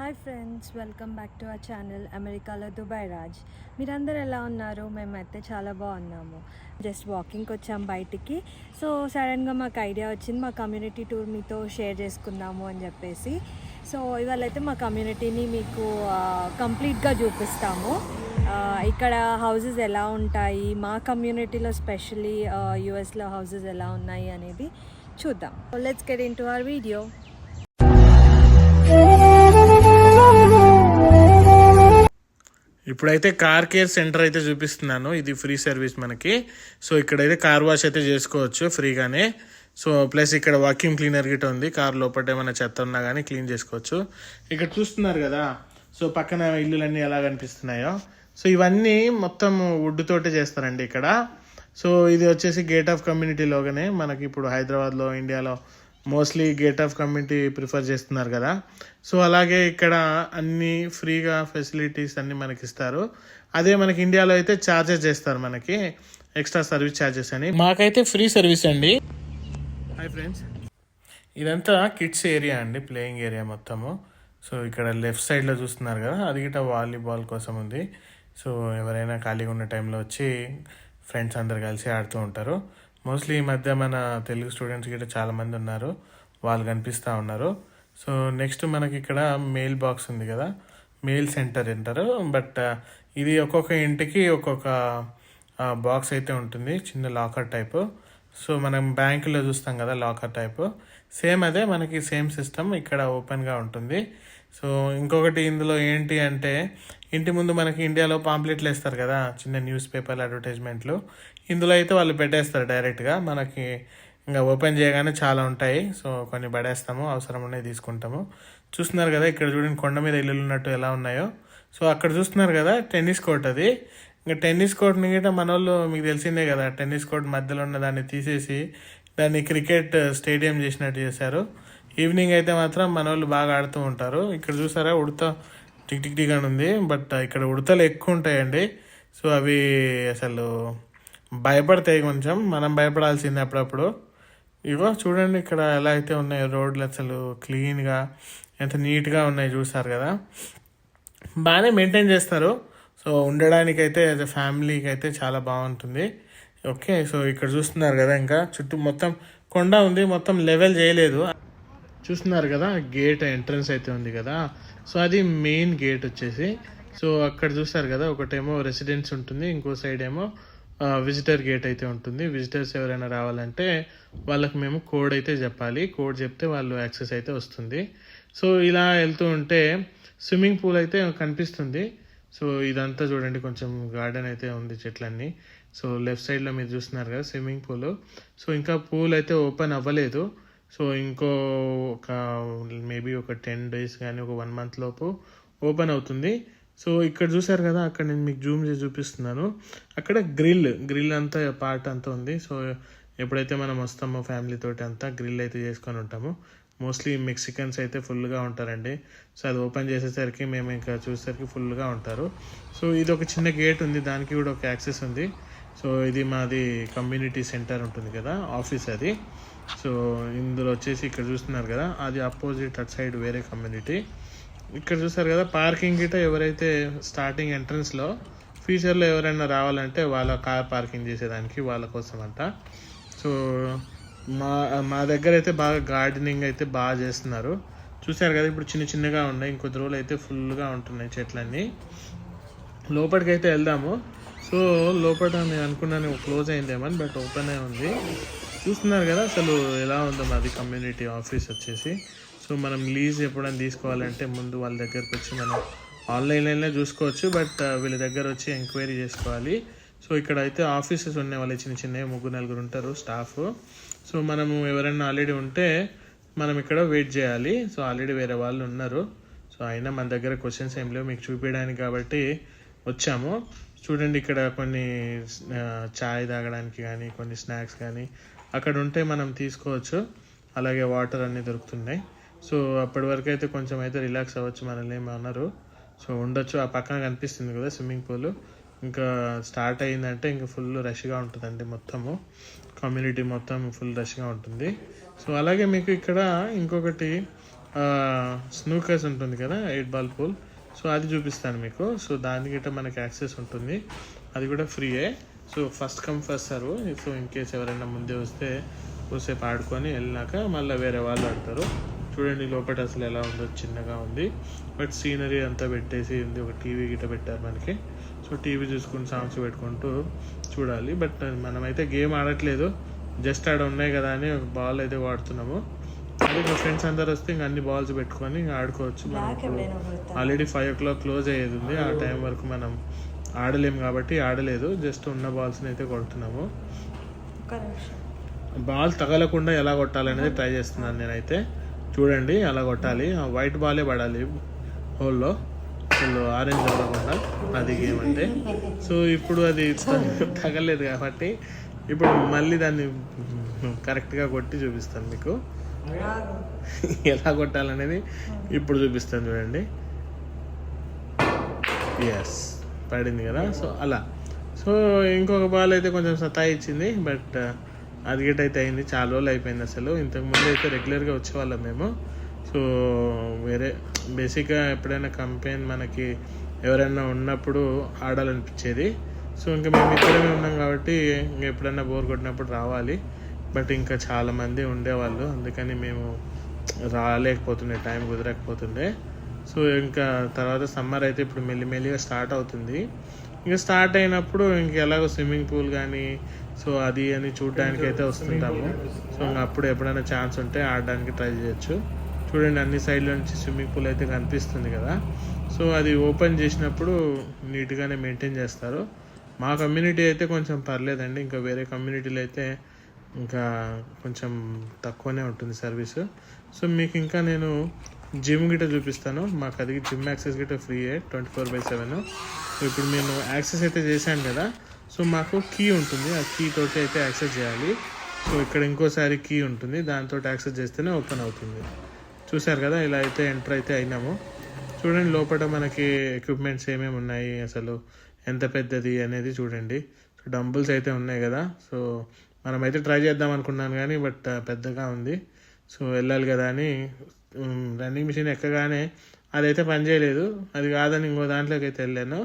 Hi friends welcome back to our channel అమెరికాలో Dubai Raj. మీరందరూ ఎలా ఉన్నారు? మేమైతే చాలా బాగున్నాము. జస్ట్ వాకింగ్కి వచ్చాం బయటికి. సో సడన్గా మాకు ఐడియా వచ్చింది మా కమ్యూనిటీ టూర్ మీతో షేర్ చేసుకుందాము అని చెప్పేసి. సో ఇవాళ అయితే మా కమ్యూనిటీని మీకు కంప్లీట్గా చూపిస్తాము. ఇక్కడ హౌసెస్ ఎలా ఉంటాయి మా కమ్యూనిటీలో స్పెషలీ యూఎస్లో హౌసెస్ ఎలా ఉన్నాయి అనేది చూద్దాం. Let's get into our video ఇప్పుడైతే కార్ కేర్ సెంటర్ అయితే చూపిస్తున్నాను. ఇది ఫ్రీ సర్వీస్ మనకి. సో ఇక్కడైతే కార్ వాష్ అయితే చేసుకోవచ్చు ఫ్రీగానే. సో ప్లస్ ఇక్కడ వాక్యూమ్ క్లీనర్ గిట్ ఉంది. కార్ లోపల ఏమైనా చెత్త ఉన్నా కానీ క్లీన్ చేసుకోవచ్చు. ఇక్కడ చూస్తున్నారు కదా. సో పక్కన ఇల్లులన్నీ ఎలా కనిపిస్తున్నాయో. సో ఇవన్నీ మొత్తం వుడ్ తోటే చేస్తారండి ఇక్కడ. సో ఇది వచ్చేసి గేట్ ఆఫ్ కమ్యూనిటీలోగానే మనకి ఇప్పుడు హైదరాబాద్లో ఇండియాలో mostly gated community prefer చేస్తున్నారు కదా. సో అలాగే ఇక్కడ అన్ని ఫ్రీగా ఫెసిలిటీస్ అన్ని మనకి ఇస్తారు. అదే మనకి ఇండియాలో అయితే ఛార్జెస్ చేస్తారు మనకి. ఎక్స్ట్రా సర్వీస్ ఛార్జెస్ అని. మాకైతే ఫ్రీ సర్వీస్ అండి. హాయ్ ఫ్రెండ్స్ ఇదంతా కిడ్స్ ఏరియా అండి ప్లేయింగ్ ఏరియా మొత్తము. సో ఇక్కడ లెఫ్ట్ సైడ్లో చూస్తున్నారు కదా అది గిట్ట వాలీబాల్ కోసం ఉంది. సో ఎవరైనా ఖాళీగా ఉన్న టైంలో వచ్చి ఫ్రెండ్స్ అందరు కలిసి ఆడుతూ ఉంటారు. మోస్ట్లీ ఈ మధ్య మన తెలుగు స్టూడెంట్స్ గిట్ట చాలామంది ఉన్నారు. వాళ్ళు కనిపిస్తూ ఉన్నారు. సో నెక్స్ట్ మనకి ఇక్కడ మెయిల్ బాక్స్ ఉంది కదా. మెయిల్ సెంటర్ అంటారు. బట్ uh, ఇది ఒక్కొక్క ఇంటికి ఒక్కొక్క బాక్స్ అయితే ఉంటుంది. చిన్న లాకర్ టైప్ సో మనం బ్యాంకులో చూస్తాం కదా లాకర్ టైప్ సేమ్ అదే మనకి సేమ్ సిస్టమ్ ఇక్కడ ఓపెన్గా ఉంటుంది. సో ఇంకొకటి ఇందులో ఏంటి అంటే ఇంటి ముందు మనకి ఇండియాలో పాంప్లెట్లు వేస్తారు కదా. చిన్న న్యూస్ పేపర్ అడ్వర్టైజ్మెంట్లు ఇందులో అయితే వాళ్ళు పెట్టేస్తారు డైరెక్ట్గా. మనకి ఇంకా ఓపెన్ చేయగానే చాలా ఉంటాయి. సో కొన్ని పడేస్తాము అవసరం ఉన్నాయి తీసుకుంటాము. చూస్తున్నారు కదా ఇక్కడ చూడండి కొండ మీద ఇల్లులు ఉన్నట్టు ఎలా ఉన్నాయో. సో అక్కడ చూస్తున్నారు కదా టెన్నిస్ కోర్ట్ అది. ఇంకా టెన్నిస్ కోర్ట్ని గిట్ట మన వాళ్ళు మీకు తెలిసిందే కదా టెన్నిస్ కోర్ట్ మధ్యలో ఉన్న దాన్ని తీసేసి దాన్ని క్రికెట్ స్టేడియం చేసినట్టు చేశారు. ఈవినింగ్ అయితే మాత్రం మన వాళ్ళు బాగా ఆడుతూ ఉంటారు. ఇక్కడ చూసారా ఉడత టిక్ టిక్ టిక్ అని ఉంది. బట్ ఇక్కడ ఉడతలు ఎక్కువ ఉంటాయండి. సో అవి అసలు భయపడతాయి కొంచెం మనం భయపడాల్సిందే అప్పుడప్పుడు. ఇగో చూడండి ఇక్కడ ఎలా అయితే ఉన్నాయో రోడ్లు అసలు క్లీన్గా ఎంత నీట్గా ఉన్నాయి చూసారు కదా. బాగానే మెయింటైన్ చేస్తారు. సో ఉండడానికి అయితే యాజ్ అ ఫ్యామిలీకి అయితే చాలా బాగుంటుంది. ఓకే సో ఇక్కడ చూస్తున్నారు కదా ఇంకా. చుట్టూ మొత్తం కొండ ఉంది మొత్తం లెవెల్ చేయలేదు. చూస్తున్నారు కదా గేట్ ఎంట్రన్స్ అయితే ఉంది కదా. సో అది మెయిన్ గేట్ వచ్చేసి. సో అక్కడ చూస్తారు కదా ఒకటేమో రెసిడెన్స్ ఉంటుంది ఇంకో సైడ్ ఏమో విజిటర్ గేట్ అయితే ఉంటుంది. విజిటర్స్ ఎవరైనా రావాలంటే వాళ్ళకి మేము కోడ్ అయితే చెప్పాలి. కోడ్ చెప్తే వాళ్ళు యాక్సెస్ అయితే వస్తుంది. సో ఇలా వెళ్తూ ఉంటే స్విమ్మింగ్ పూల్ అయితే కనిపిస్తుంది. సో ఇదంతా చూడండి కొంచెం గార్డెన్ అయితే ఉంది చెట్లన్నీ. సో లెఫ్ట్ సైడ్లో మీరు చూస్తున్నారు కదా స్విమ్మింగ్ పూల్ సో ఇంకా పూల్ అయితే ఓపెన్ అవ్వలేదు. సో ఇంకో ఒక మేబీ ఒక టెన్ డేస్ కానీ ఒక వన్ మంత్ లోపు ఓపెన్ అవుతుంది. సో ఇక్కడ చూసారు కదా అక్కడ నేను మీకు జూమ్ చేసి చూపిస్తున్నాను. అక్కడ గ్రిల్ గ్రిల్ అంతా పార్ట్ అంతా ఉంది. సో ఎప్పుడైతే మనం వస్తామో ఫ్యామిలీ తోటి అంతా గ్రిల్ అయితే చేసుకొని ఉంటాము. మోస్ట్లీ మెక్సికన్స్ అయితే ఫుల్గా ఉంటారండి. సో అది ఓపెన్ చేసేసరికి మేము ఇంకా చూసేసరికి ఫుల్గా ఉంటారు. సో ఇది ఒక చిన్న గేట్ ఉంది దానికి కూడా ఒక యాక్సెస్ ఉంది. సో ఇది మాది కమ్యూనిటీ సెంటర్ ఉంటుంది కదా ఆఫీస్ అది. సో ఇందులో వచ్చేసి ఇక్కడ చూస్తున్నారు కదా అది అపోజిట్ అట్ సైడ్ వేరే కమ్యూనిటీ ఇక్కడ చూసారు కదా పార్కింగ్ గిట ఎవరైతే స్టార్టింగ్ ఎంట్రన్స్లో ఫ్యూచర్లో ఎవరైనా రావాలంటే వాళ్ళ కార్ పార్కింగ్ చేసేదానికి వాళ్ళ కోసం అంట సో మా మా దగ్గర అయితే బాగా గార్డెనింగ్ అయితే బాగా చేస్తున్నారు. చూసారు కదా ఇప్పుడు చిన్న చిన్నగా ఉన్నాయి. ఇంకొద్ది రోజులు అయితే ఫుల్గా ఉంటున్నాయి చెట్లన్నీ. లోపలికి అయితే వెళ్దాము. సో లోపల నేను అనుకున్నాను క్లోజ్ అయిందేమని బట్ ఓపెన్ అయి ఉంది. చూస్తున్నారు కదా అసలు ఎలా ఉందో మాది కమ్యూనిటీ ఆఫీస్ వచ్చేసి. సో మనం లీజ్ ఎప్పుడైనా తీసుకోవాలంటే ముందు వాళ్ళ దగ్గరకు వచ్చి మనం ఆన్లైన్లోనే చూసుకోవచ్చు బట్ వీళ్ళ దగ్గర వచ్చి ఎంక్వైరీ చేసుకోవాలి. సో ఇక్కడ అయితే ఆఫీసెస్ ఉన్నాయి వాళ్ళు చిన్న చిన్నవి ముగ్గురు నలుగురు ఉంటారు స్టాఫ్. సో మనము ఎవరైనా ఆల్రెడీ ఉంటే మనం ఇక్కడ వెయిట్ చేయాలి. సో ఆల్రెడీ వేరే వాళ్ళు ఉన్నారు. సో అయినా మన దగ్గర క్వశ్చన్స్ ఏం లేవు మీకు చూపించడానికి కాబట్టి వచ్చాము. చూడండి ఇక్కడ కొన్ని చాయ్ తాగడానికి కానీ కొన్ని స్నాక్స్ కానీ అక్కడ ఉంటే మనం తీసుకోవచ్చు. అలాగే వాటర్ అన్నీ దొరుకుతున్నాయి. సో అప్పటి వరకు అయితే కొంచెం అయితే రిలాక్స్ అవ్వచ్చు మనల్ని ఏమన్నారు అన్నారు. సో ఉండొచ్చు ఆ పక్కన కనిపిస్తుంది కదా స్విమ్మింగ్ పూల్. ఇంకా స్టార్ట్ అయ్యిందంటే ఇంకా ఫుల్ రష్గా ఉంటుందండి మొత్తము. కమ్యూనిటీ మొత్తం ఫుల్ రష్గా ఉంటుంది. సో అలాగే మీకు ఇక్కడ ఇంకొకటి స్నూకర్స్ ఉంటుంది కదా ఎయిట్ బాల్ పూల్. సో అది చూపిస్తాను మీకు. సో దానికి గిట్ట మనకి యాక్సెస్ ఉంటుంది. అది కూడా ఫ్రీయే. So first come first serve. So in case ఎవరైనా ముందే వస్తే కొద్దిసేపు ఆడుకొని వెళ్ళినాక మళ్ళీ వేరే వాళ్ళు ఆడతారు. చూడండి లోపల అసలు ఎలా ఉందో చిన్నగా ఉంది. బట్ సీనరీ అంతా పెట్టేసి ఉంది. ఒక టీవీ గిట్ట పెట్టారు మనకి. సో టీవీ చూసుకుని సాంగ్స్ పెట్టుకుంటూ చూడాలి. బట్ మనమైతే గేమ్ ఆడట్లేదు. జస్ట్ ఆడ ఉన్నాయి కదా అని ఒక బాల్ అయితే వాడుతున్నాము. అదే మా ఫ్రెండ్స్ అందరు వస్తే ఇంకా అన్ని బాల్స్ పెట్టుకొని ఇంకా ఆడుకోవచ్చు. మనం already five o'clock close అయ్యేది ఉంది. ఆ టైం వరకు మనం ఆడలేము కాబట్టి ఆడలేదు. జస్ట్ ఉన్న బాల్స్ని అయితే కొడుతున్నాము. బాల్ తగలకుండా ఎలా కొట్టాలనేది ట్రై చేస్తున్నాను నేనైతే. చూడండి అలా కొట్టాలి. ఆ వైట్ బాలే పడాలి హోల్లో. అసలు ఆరెంజ్ తగలకుండా అది గేమ్ అంటే. సో ఇప్పుడు అది తగలేదు కాబట్టి ఇప్పుడు మళ్ళీ దాన్ని కరెక్ట్గా కొట్టి చూపిస్తాను మీకు. ఎలా కొట్టాలనేది ఇప్పుడు చూపిస్తాను చూడండి. ఎస్ పడింది కదా. సో అలా. సో ఇంకొక బాల్ అయితే కొంచెం సతాయిచ్చింది బట్ అది గిట్ అయితే అయింది. చాలా రోజులు అయిపోయింది అసలు. ఇంతకుముందు అయితే రెగ్యులర్గా వచ్చేవాళ్ళం మేము. సో వేరే బేసిక్గా ఎప్పుడైనా కంపెనీ మనకి ఎవరైనా ఉన్నప్పుడు ఆడాలనిపించేది. సో ఇంకా మేము ఇక్కడే ఉన్నాం కాబట్టి ఇంకా ఎప్పుడైనా బోర్ కొట్టినప్పుడు రావాలి. బట్ ఇంకా చాలామంది ఉండేవాళ్ళు. అందుకని మేము రాలేకపోతుండే టైం కుదరకపోతుండే. సో ఇంకా తర్వాత సమ్మర్ అయితే ఇప్పుడు మెల్లిమెల్లిగా స్టార్ట్ అవుతుంది. ఇంకా స్టార్ట్ అయినప్పుడు ఇంక ఎలాగో స్విమ్మింగ్ పూల్ కానీ సో అది అని చూడడానికి అయితే వస్తుంటాము. సో ఇంకా అప్పుడు ఎప్పుడైనా ఛాన్స్ ఉంటే ఆడడానికి ట్రై చేయొచ్చు. చూడండి అన్ని సైడ్ల నుంచి స్విమ్మింగ్ పూల్ అయితే కనిపిస్తుంది కదా. సో అది ఓపెన్ చేసినప్పుడు నీట్గానే మెయింటైన్ చేస్తారు. మా కమ్యూనిటీ అయితే కొంచెం పర్లేదండి. ఇంకా వేరే కమ్యూనిటీలో అయితే ఇంకా కొంచెం తక్కువనే ఉంటుంది సర్వీస్ సో మీకు ఇంకా నేను జిమ్ గిట్ట చూపిస్తాను. మాకు అది జిమ్ యాక్సెస్ గిట్ట ఫ్రీయే ట్వంటీ ఫోర్ బై సెవెన్ ఇప్పుడు నేను యాక్సెస్ అయితే చేశాను కదా. సో మాకు కీ ఉంటుంది. ఆ కీ తోటి అయితే యాక్సెస్ చేయాలి. సో ఇక్కడ ఇంకోసారి కీ ఉంటుంది. దాంతో యాక్సెస్ చేస్తేనే ఓపెన్ అవుతుంది. చూసారు కదా ఇలా అయితే ఎంటర్ అయితే అయినాము. చూడండి లోపల మనకి ఎక్విప్మెంట్స్ ఏమేమి ఉన్నాయి అసలు ఎంత పెద్దది అనేది చూడండి. సో డంబుల్స్ అయితే ఉన్నాయి కదా. సో మనమైతే ట్రై చేద్దాం అనుకున్నాను కానీ బట్ పెద్దగా ఉంది. సో వెళ్ళాలి కదా అని రన్నింగ్ మిషన్ ఎక్కగానే అదైతే పని చేయలేదు. అది కాదని ఇంకో దాంట్లోకి అయితే వెళ్ళాను.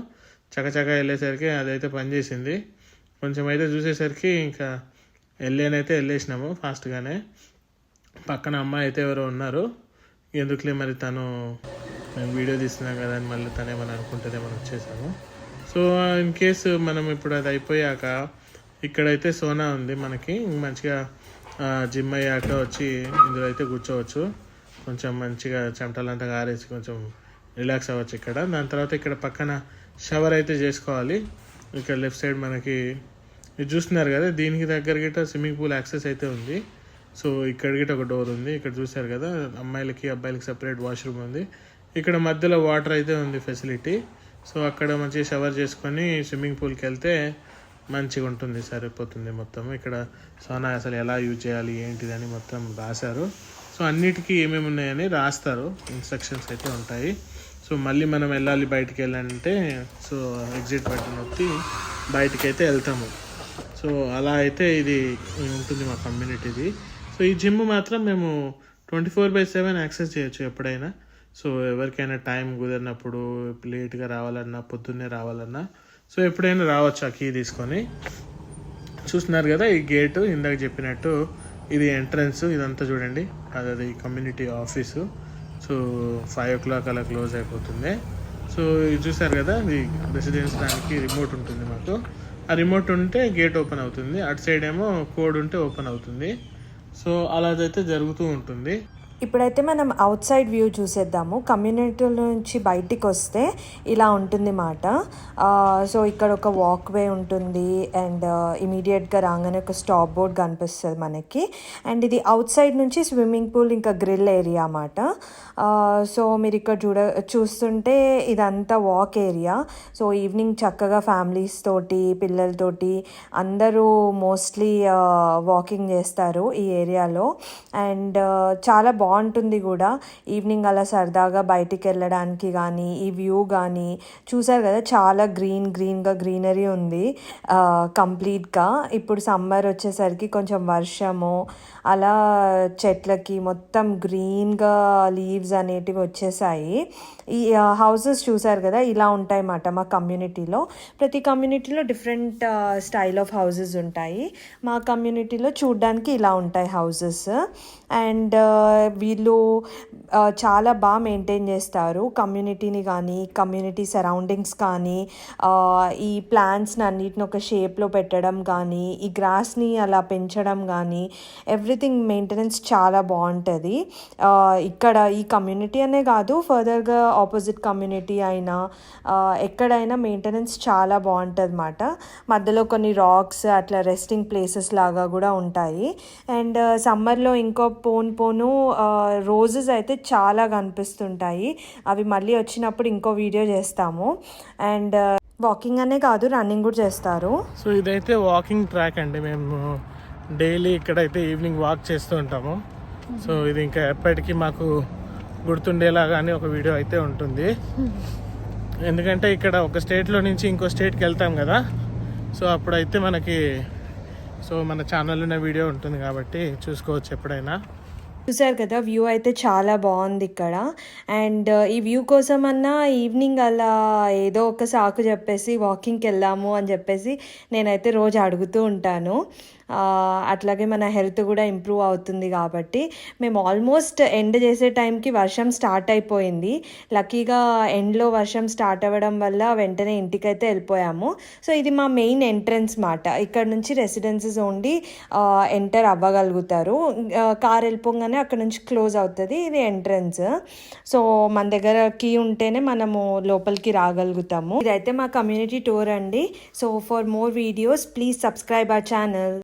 చకచక వెళ్ళేసరికి అదైతే పనిచేసింది కొంచెం అయితే చూసేసరికి ఇంకా వెళ్ళానైతే వెళ్ళేసినాము ఫాస్ట్గానే పక్కన అమ్మాయి అయితే ఎవరో ఉన్నారు. ఎందుకులే మరి తను మేము వీడియో తీస్తున్నాం కదా అని మళ్ళీ తను ఏమైనా అనుకుంటేనే మనం వచ్చేసాము. సో ఇన్ కేసు మనం ఇప్పుడు అది అయిపోయాక ఇక్కడైతే సోనా ఉంది మనకి. మంచిగా జిమ్ అయ్యాక వచ్చి ఇందులో అయితే కూర్చోవచ్చు. కొంచెం మంచిగా చెమటలంతా ఆరేసి కొంచెం రిలాక్స్ అవ్వచ్చు ఇక్కడ. దాని తర్వాత ఇక్కడ పక్కన షవర్ అయితే చేసుకోవాలి. ఇక్కడ లెఫ్ట్ సైడ్ మనకి ఇది చూస్తున్నారు కదా దీనికి దగ్గర గిట్ట స్విమ్మింగ్ పూల్ యాక్సెస్ అయితే ఉంది. సో ఇక్కడ గిట్ట ఒక డోర్ ఉంది. ఇక్కడ చూసారు కదా అమ్మాయిలకి అబ్బాయిలకి సపరేట్ వాష్రూమ్ ఉంది. ఇక్కడ మధ్యలో వాటర్ అయితే ఉంది ఫెసిలిటీ. సో అక్కడ మంచిగా షవర్ చేసుకొని స్విమ్మింగ్ పూల్కి వెళ్తే మంచిగా ఉంటుంది సరిపోతుంది మొత్తం. ఇక్కడ సోనా అసలు ఎలా యూజ్ చేయాలి ఏంటిది అని మొత్తం రాశారు. సో అన్నిటికీ ఏమేమి ఉన్నాయని రాస్తారు. ఇన్స్ట్రక్షన్స్ అయితే ఉంటాయి. సో మళ్ళీ మనం వెళ్ళాలి బయటికి వెళ్ళాలంటే సో ఎగ్జిట్ బటన్ నొక్కి బయటికి అయితే వెళ్తాము. సో అలా అయితే ఇది ఉంటుంది మా కమ్యూనిటీది సో ఈ జిమ్ మాత్రం మేము twenty four by seven access చేయొచ్చు ఎప్పుడైనా. సో ఎవరికైనా టైం కుదిరినప్పుడు లేట్గా రావాలన్నా పొద్దున్నే రావాలన్నా సో ఎప్పుడైనా రావచ్చు ఆ కీ తీసుకొని. చూస్తున్నారు కదా ఈ గేటు ఇందాక చెప్పినట్టు ఇది ఎంట్రన్స్ ఇదంతా చూడండి. అది అది community office so five o'clock అలా క్లోజ్ అయిపోతుంది. సో ఇది చూసారు కదా ఇది రెసిడెన్స్ దానికి రిమోట్ ఉంటుంది మాకు. ఆ రిమోట్ ఉంటే గేట్ ఓపెన్ అవుతుంది. అటు సైడ్ ఏమో కోడ్ ఉంటే ఓపెన్ అవుతుంది. సో అలాదైతే జరుగుతూ ఉంటుంది. ఇప్పుడైతే మనం అవుట్ సైడ్ వ్యూ చూసేద్దాము. కమ్యూనిటీ నుంచి బయటికి వస్తే ఇలా ఉంటుంది మాట. సో ఇక్కడ ఒక వాక్ వే ఉంటుంది అండ్ ఇమీడియట్గా రాగానే ఒక స్టాప్ బోర్డ్ కనిపిస్తుంది మనకి. అండ్ ఇది అవుట్ సైడ్ నుంచి స్విమ్మింగ్ పూల్ ఇంకా గ్రిల్ ఏరియా అన్నమాట సో మీరు ఇక్కడ చూడ చూస్తుంటే ఇదంతా వాక్ ఏరియా సో ఈవినింగ్ చక్కగా ఫ్యామిలీస్ తోటి పిల్లలతోటి అందరూ మోస్ట్లీ వాకింగ్ చేస్తారు ఈ ఏరియాలో అండ్ చాలా బాగుంటుంది కూడా. ఈవినింగ్ అలా సరదాగా బయటికి వెళ్ళడానికి కానీ ఈ వ్యూ కానీ చూసారు కదా చాలా గ్రీన్ గ్రీన్గా గ్రీనరీ ఉంది. కంప్లీట్గా ఇప్పుడు సమ్మర్ వచ్చేసరికి కొంచెం వర్షము అలా చెట్లకి మొత్తం గ్రీన్గా లీవ్స్ అనేటివి వచ్చేసాయి. ఈ హౌసెస్ చూసారు కదా ఇలా ఉంటాయి అన్నమాట మా కమ్యూనిటీలో ప్రతి కమ్యూనిటీలో డిఫరెంట్ స్టైల్ ఆఫ్ హౌసెస్ ఉంటాయి. మా కమ్యూనిటీలో చూడడానికి ఇలా ఉంటాయి హౌసెస్ అండ్ వీళ్ళు చాలా బాగా మెయింటైన్ చేస్తారు. కమ్యూనిటీని కానీ కమ్యూనిటీ సరౌండింగ్స్ కానీ ఈ ప్లాంట్స్ని అన్నిటిని ఒక షేప్లో పెట్టడం కానీ ఈ గ్రాస్ని అలా పెంచడం కానీ ఎవ్రీథింగ్ మెయింటెనెన్స్ చాలా బాగుంటుంది. ఇక్కడ ఈ కమ్యూనిటీ అనే కాదు ఫర్దర్గా ఆపోజిట్ కమ్యూనిటీ అయినా ఎక్కడైనా మెయింటెనెన్స్ చాలా బాగుంటుంది అన్నమాట మధ్యలో కొన్ని రాక్స్ అట్లా రెస్టింగ్ ప్లేసెస్ లాగా కూడా ఉంటాయి. అండ్ సమ్మర్లో ఇంకో పోను పోను రోజెస్ అయితే చాలా కనిపిస్తుంటాయి. అవి మళ్ళీ వచ్చినప్పుడు ఇంకో వీడియో చేస్తాము. అండ్ వాకింగ్ అనే కాదు రన్నింగ్ కూడా చేస్తారు. సో ఇదైతే వాకింగ్ ట్రాక్ అండి. మేము డైలీ ఇక్కడైతే ఈవినింగ్ వాక్ చేస్తూ ఉంటాము. సో ఇది ఇంకా ఎప్పటికీ మాకు గుర్తుండేలాగానే ఒక వీడియో అయితే ఉంటుంది. ఎందుకంటే ఇక్కడ ఒక స్టేట్లో నుంచి ఇంకో స్టేట్కి వెళ్తాం కదా. సో అప్పుడైతే మనకి సో మన ఛానల్లోనే వీడియో ఉంటుంది కాబట్టి చూసుకోవచ్చు ఎప్పుడైనా. చూసారు కదా వ్యూ అయితే చాలా బాగుంది ఇక్కడ. అండ్ uh, ఈ వ్యూ కోసం అన్నా ఈవినింగ్ అలా ఏదో ఒక సాకు చెప్పేసి వాకింగ్కి వెళ్దాము అని చెప్పేసి నేనైతే రోజు అడుగుతూ ఉంటాను. అట్లాగే మన హెల్త్ కూడా ఇంప్రూవ్ అవుతుంది కాబట్టి మేము ఆల్మోస్ట్ ఎండ్ చేసే టైంకి వర్షం స్టార్ట్ అయిపోయింది. లక్కీగా ఎండ్లో వర్షం స్టార్ట్ అవ్వడం వల్ల వెంటనే ఇంటికైతే వెళ్ళిపోయాము. సో ఇది మా మెయిన్ ఎంట్రన్స్ మాట. ఇక్కడ నుంచి రెసిడెన్సీస్ ఉండి ఎంటర్ అవ్వగలుగుతారు. కార్ వెళ్ళిపోగానే అక్కడ నుంచి క్లోజ్ అవుతుంది. ఇది ఎంట్రన్స్. సో మన దగ్గర కీ ఉంటేనే మనము లోపలికి రాగలుగుతాము. ఇదైతే మా కమ్యూనిటీ టూర్ అండి. So for more videos please subscribe our channel.